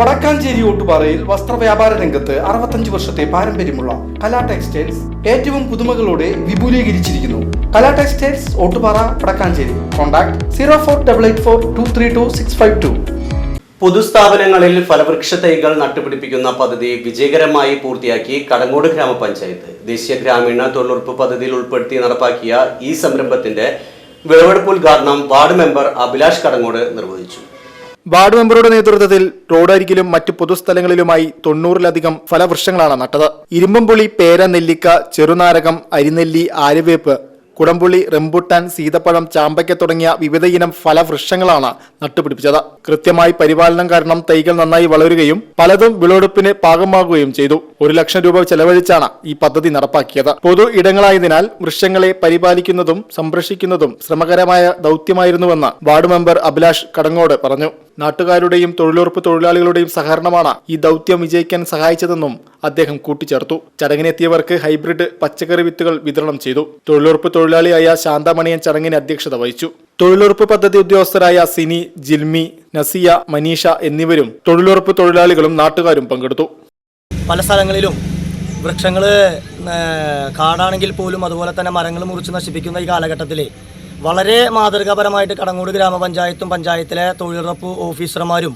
വടക്കാഞ്ചേരി ഓട്ടുപാറയിൽ വസ്ത്രവ്യാപാര രംഗത്ത് അറുപത്തഞ്ച് വർഷത്തെ പാരമ്പര്യമുള്ള കലാ ടെക്സ്റ്റൈൽസ് ഏറ്റവും പുതുമകളോടെ വിപുലീകരിച്ചിരിക്കുന്നു. Kala textiles Ottupara Vadakkanchery. Contact zero four double eight four two three two six five two. പൊതുസ്ഥാപനങ്ങളിൽ ഫലവൃക്ഷ തൈകൾ നട്ടുപിടിപ്പിക്കുന്ന പദ്ധതി വിജയകരമായി പൂർത്തിയാക്കി കടങ്ങോട് ഗ്രാമപഞ്ചായത്ത്. ദേശീയ ഗ്രാമീണ തൊഴിലുറപ്പ് പദ്ധതിയിൽ ഉൾപ്പെടുത്തി നടപ്പാക്കിയ ഈ സംരംഭത്തിന്റെ വിളവെടുപ്പ് ഉദ്ഘാടനം വാർഡ് മെമ്പർ അഭിലാഷ് കടങ്ങോട് നിർവഹിച്ചു. വാർഡ് മെമ്പറുടെ നേതൃത്വത്തിൽ റോഡരികിലും മറ്റു പൊതുസ്ഥലങ്ങളിലുമായി തൊണ്ണൂറിലധികം ഫലവൃക്ഷങ്ങളാണ് നട്ടത്. ഇരുമ്പുംപുളി പേര നെല്ലിക്ക ചെറുനാരകം അരിനെല്ലി ആര്യവേപ്പ് കുടംപുള്ളി റെമ്പുട്ടാൻ സീതപ്പഴം ചാമ്പയ്ക്ക തുടങ്ങിയ വിവിധയിനം ഫലവൃക്ഷങ്ങളാണ് നട്ടുപിടിപ്പിച്ചത്. കൃത്യമായി പരിപാലനം കാരണം തൈകൾ നന്നായി വളരുകയും പലതും വിളവെടുപ്പിന് പാകമാകുകയും ചെയ്തു. ഒരു ലക്ഷം രൂപ ചെലവഴിച്ചാണ് ഈ പദ്ധതി നടപ്പാക്കിയത്. പൊതു ഇടങ്ങളായതിനാൽ വൃക്ഷങ്ങളെ പരിപാലിക്കുന്നതും സംരക്ഷിക്കുന്നതും ശ്രമകരമായ ദൗത്യമായിരുന്നുവെന്ന് വാർഡ് മെമ്പർ അഭിലാഷ് കടങ്ങോട് പറഞ്ഞു. നാട്ടുകാരുടെയും തൊഴിലുറപ്പ് തൊഴിലാളികളുടെയും സഹകരണമാണ് ഈ ദൗത്യം വിജയിക്കാൻ സഹായിച്ചതെന്നും അദ്ദേഹം കൂട്ടിച്ചേർത്തു. ചടങ്ങിനെത്തിയവർക്ക് ഹൈബ്രിഡ് പച്ചക്കറി വിത്തുകൾ വിതരണം ചെയ്തു. തൊഴിലുറപ്പ് തൊഴിലാളിയായ ശാന്താമണിയൻ ചടങ്ങിന് അധ്യക്ഷത വഹിച്ചു. തൊഴിലുറപ്പ് പദ്ധതി ഉദ്യോഗസ്ഥരായ സിനി ജിൽമി നസിയ മനീഷ എന്നിവരും തൊഴിലുറപ്പ് തൊഴിലാളികളും നാട്ടുകാരും പങ്കെടുത്തു. പല സ്ഥലങ്ങളിലും വൃക്ഷങ്ങൾ കാടാണെങ്കിൽ പോലും അതുപോലെ തന്നെ മരങ്ങൾ മുറിച്ച് നശിപ്പിക്കുന്ന ഈ കാലഘട്ടത്തിൽ വളരെ മാതൃകാപരമായിട്ട് കടങ്ങൂട് ഗ്രാമപഞ്ചായത്തും പഞ്ചായത്തിലെ തൊഴിലുറപ്പ് ഓഫീസർമാരും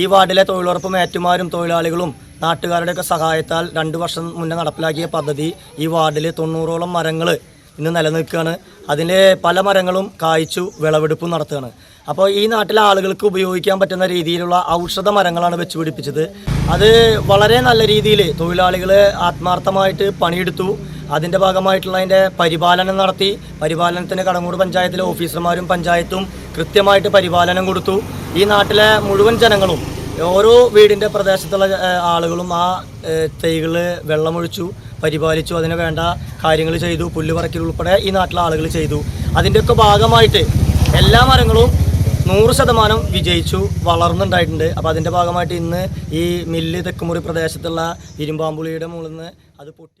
ഈ വാർഡിലെ തൊഴിലുറപ്പ് മേറ്റുമാരും തൊഴിലാളികളും നാട്ടുകാരുടെയൊക്കെ സഹായത്താൽ രണ്ട് വർഷം മുന്നേ നടപ്പിലാക്കിയ പദ്ധതി ഈ വാർഡിൽ തൊണ്ണൂറോളം മരങ്ങൾ ഇന്ന് നിലനിൽക്കുകയാണ്. അതിന്റെ പല മരങ്ങളും കായ്ച്ചു വിളവെടുപ്പും നടത്തുകയാണ്. അപ്പോൾ ഈ നാട്ടിലെ ആളുകൾക്ക് ഉപയോഗിക്കാൻ പറ്റുന്ന രീതിയിലുള്ള ഔഷധ മരങ്ങളാണ് വെച്ച് പിടിപ്പിച്ചത്. അത് വളരെ നല്ല രീതിയിൽ തൊഴിലാളികൾ ആത്മാർത്ഥമായിട്ട് പണിയെടുത്തു. അതിന്റെ ഭാഗമായിട്ടുള്ള അതിന്റെ പരിപാലനം നടത്തി പരിപാലനത്തിന് കടങ്ങൂട് പഞ്ചായത്തിലെ ഓഫീസർമാരും പഞ്ചായത്തും കൃത്യമായിട്ട് പരിപാലനം കൊടുത്തു. ഈ നാട്ടിലെ മുഴുവൻ ജനങ്ങളും ഓരോ വീടിന്റെ പ്രദേശത്തുള്ള ആളുകളും ആ തൈകൾ വെള്ളമൊഴിച്ചു പരിപാലിച്ചു അതിന് വേണ്ട കാര്യങ്ങൾ ചെയ്തു പുല്ല് പറക്കൽ ഉൾപ്പെടെ ഈ നാട്ടിലെ ആളുകൾ ചെയ്തു. അതിന്റെയൊക്കെ ഭാഗമായിട്ട് എല്ലാ മരങ്ങളും നൂറ് ശതമാനം വിജയിച്ചു വളർന്നുണ്ടായിട്ടുണ്ട്. അപ്പോൾ അതിന്റെ ഭാഗമായിട്ട് ഇന്ന് ഈ മില്ല് തെക്കുമുറി പ്രദേശത്തുള്ള ഇരുമ്പാമ്പുളിയുടെ മുകളിൽ നിന്ന് അത് പൊട്ടി